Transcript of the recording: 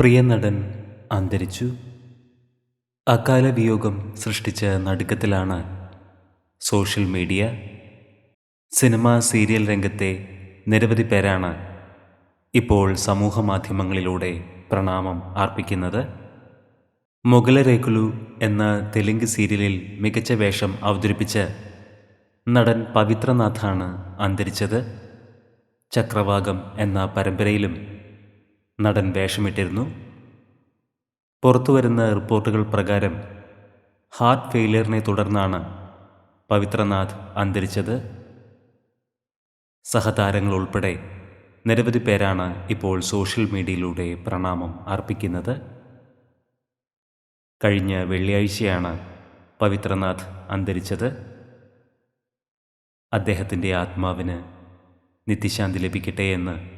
പ്രിയ നടൻ അന്തരിച്ചു. അകാല വിയോഗം സൃഷ്ടിച്ച നടുക്കത്തിലാണ് സോഷ്യൽ മീഡിയ. സിനിമ സീരിയൽ രംഗത്തെ നിരവധി പേരാണ് ഇപ്പോൾ സമൂഹ മാധ്യമങ്ങളിലൂടെ പ്രണാമം അർപ്പിക്കുന്നത്. മുഗലരേഖുലു എന്ന തെലുങ്ക് സീരിയലിൽ മികച്ച വേഷം അവതരിപ്പിച്ച് നടൻ പവിത്രനാഥാണ് അന്തരിച്ചത്. ചക്രവാകം എന്ന പരമ്പരയിലും നടൻ വേഷമിട്ടിരുന്നു. പുറത്തുവരുന്ന റിപ്പോർട്ടുകൾ പ്രകാരം ഹാർട്ട് ഫെയിലിയറിനെ തുടർന്നാണ് പവിത്രനാഥ് അന്തരിച്ചത്. സഹതാരങ്ങൾ ഉൾപ്പെടെ നിരവധി പേരാണ് ഇപ്പോൾ സോഷ്യൽ മീഡിയയിലൂടെ പ്രണാമം അർപ്പിക്കുന്നത്. കഴിഞ്ഞ വെള്ളിയാഴ്ചയാണ് പവിത്രനാഥ് അന്തരിച്ചത്. അദ്ദേഹത്തിന്റെ ആത്മാവിന് നിത്യശാന്തി ലഭിക്കട്ടെ എന്ന്